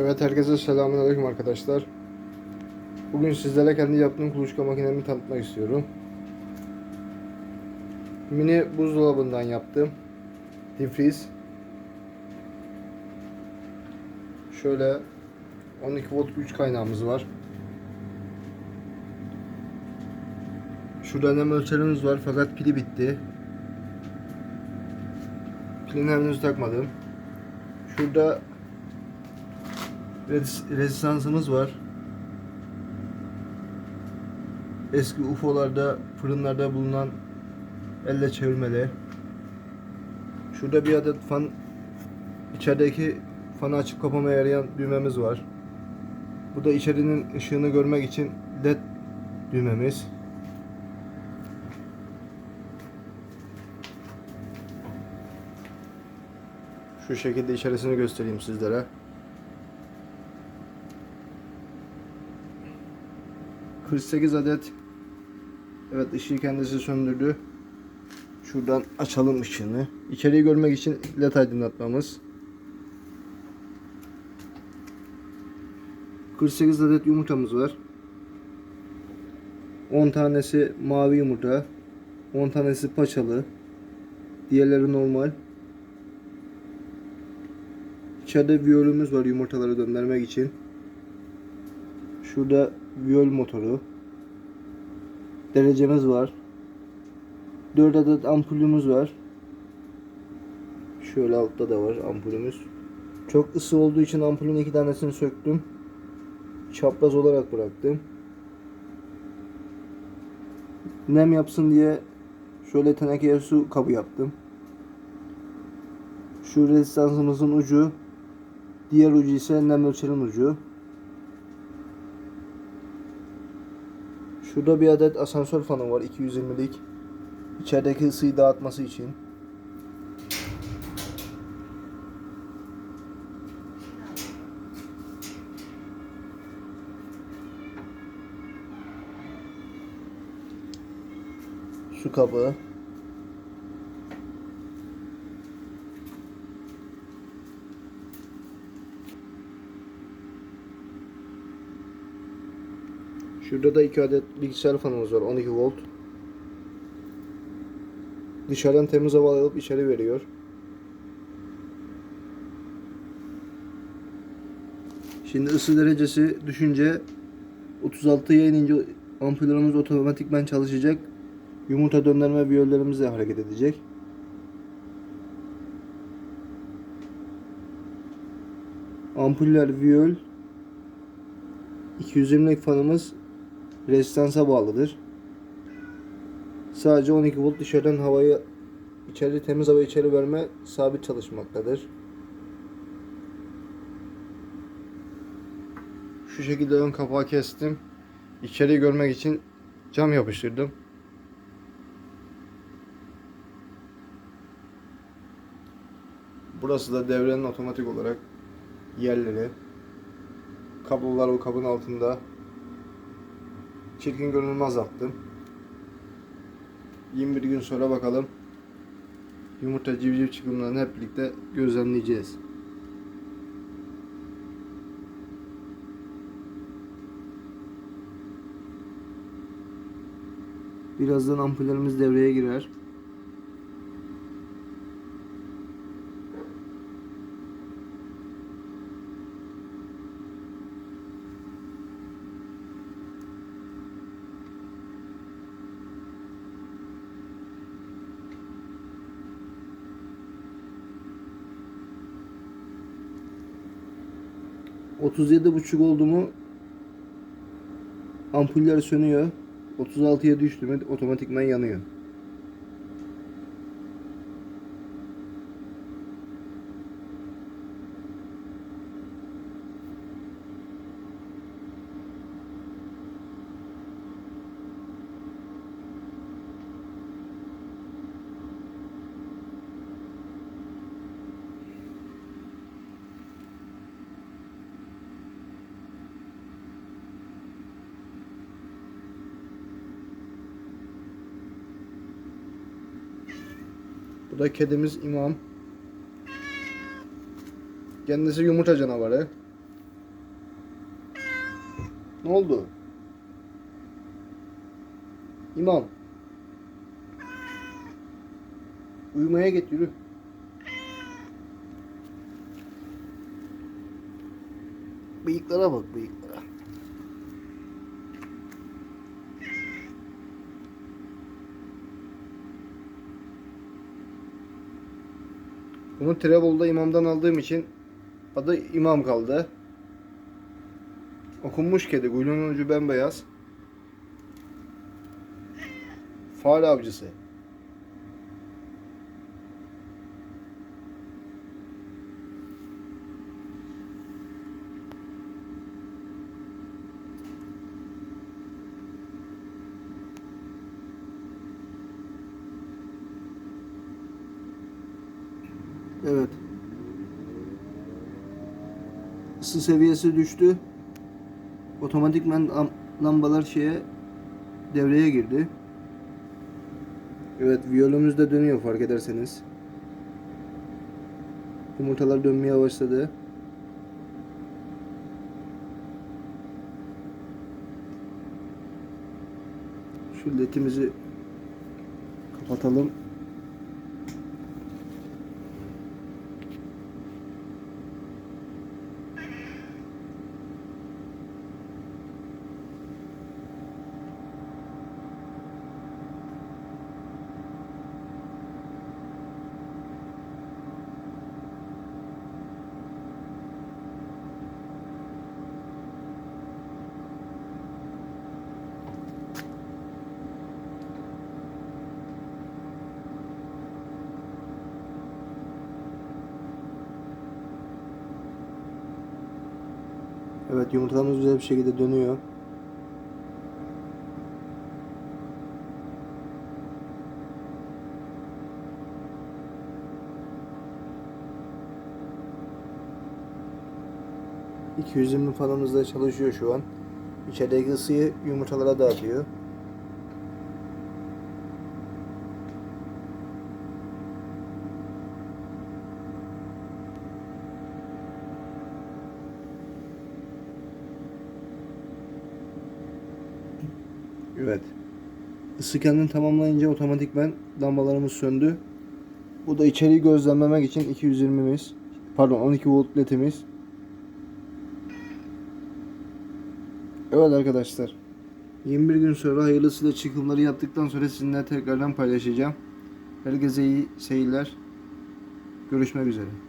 Evet herkese selamünaleyküm arkadaşlar. Bugün sizlere kendi yaptığım kuluçka makinemi tanıtmak istiyorum. Mini buzdolabından yaptım. Difriz. Şöyle 12 volt güç kaynağımız var. Şurada nem ölçerimiz var fakat pili bitti. Pilini henüz takmadım. Şurada Res- rezistansımız var. Eski UFO'larda, fırınlarda bulunan elle çevirmeli. Şurada bir adet fan içerideki fanı açıp kapamaya yarayan düğmemiz var. Bu da içerinin ışığını görmek için led düğmemiz. Şu şekilde içerisini göstereyim sizlere. ...48 adet... ...evet ışığı kendisi söndürdü. Şuradan açalım ışığını. İçeriği görmek için led aydınlatmamız. 48 adet yumurtamız var. 10 tanesi mavi yumurta. 10 tanesi paçalı. Diğerleri normal. İçeride viyolümüz var yumurtaları göndermek için. Şurada viyol motoru. Derecemiz var. 4 adet ampulümüz var. Şöyle altta da var ampulümüz. Çok ısı olduğu için ampulün iki tanesini söktüm. Çapraz olarak bıraktım. Nem yapsın diye şöyle tenekeye su kabı yaptım. Şu rezistansımızın ucu Diğer ucu ise nem ölçerin ucu. Şurada bir adet asansör fanı var 220'lik. İçerideki ısıyı dağıtması için. Su kabı. Şurada da iki adet bilgisayar fanımız var 12 volt. Dışarıdan temiz hava alıp içeri veriyor. Şimdi ısı derecesi düşünce 36'ya inince ampullerimiz otomatikman çalışacak. Yumurta döndürme viyollerimiz de hareket edecek. Ampuller viyol 220'lik fanımız rezistansa bağlıdır. Sadece 12 volt dışarıdan havayı içeri temiz hava içeri verme sabit çalışmaktadır. Şu şekilde ön kapağı kestim. İçeriği görmek için cam yapıştırdım. Burası da devrenin otomatik olarak yerleri. Kablolar o kabın altında. Çirkin görünümü azalttım. 21 gün sonra bakalım. Yumurta civciv çıkımlarını hep birlikte gözlemleyeceğiz. Birazdan ampullerimiz devreye girer. ...37 buçuk oldu mu... ...ampuller sönüyor. 36'ya düştü mü otomatikman yanıyor. Bu da kedimiz İmam. Kendisi yumurta canavarı. Ne oldu? İmam. Uyumaya git yürü. Bıyıklara bak bıyıklara. Bunu Trebol'da imamdan aldığım için adı imam kaldı. Okunmuş kedi. Kuyruğunun ucu bembeyaz. Fare avcısı. Evet. Isı seviyesi düştü. Otomatikman lam- lambalar şeye devreye girdi. Evet, viyolumuz da dönüyor fark ederseniz. Yumurtalar dönmeye başladı. Şu ledimizi kapatalım. Evet, yumurtalarımız güzel bir şekilde dönüyor. ...220 fanımızda çalışıyor şu an. İçerideki ısıyı yumurtalara dağıtıyor. Evet. Isı kendini tamamlayınca otomatikmen lambalarımız söndü. Bu da içeriği gözlemlemek için 220'miz. Pardon 12 volt ledimiz. Evet arkadaşlar. 21 gün sonra hayırlısıyla çıkımları yaptıktan sonra sizinle tekrardan paylaşacağım. Herkese iyi seyirler. Görüşmek üzere.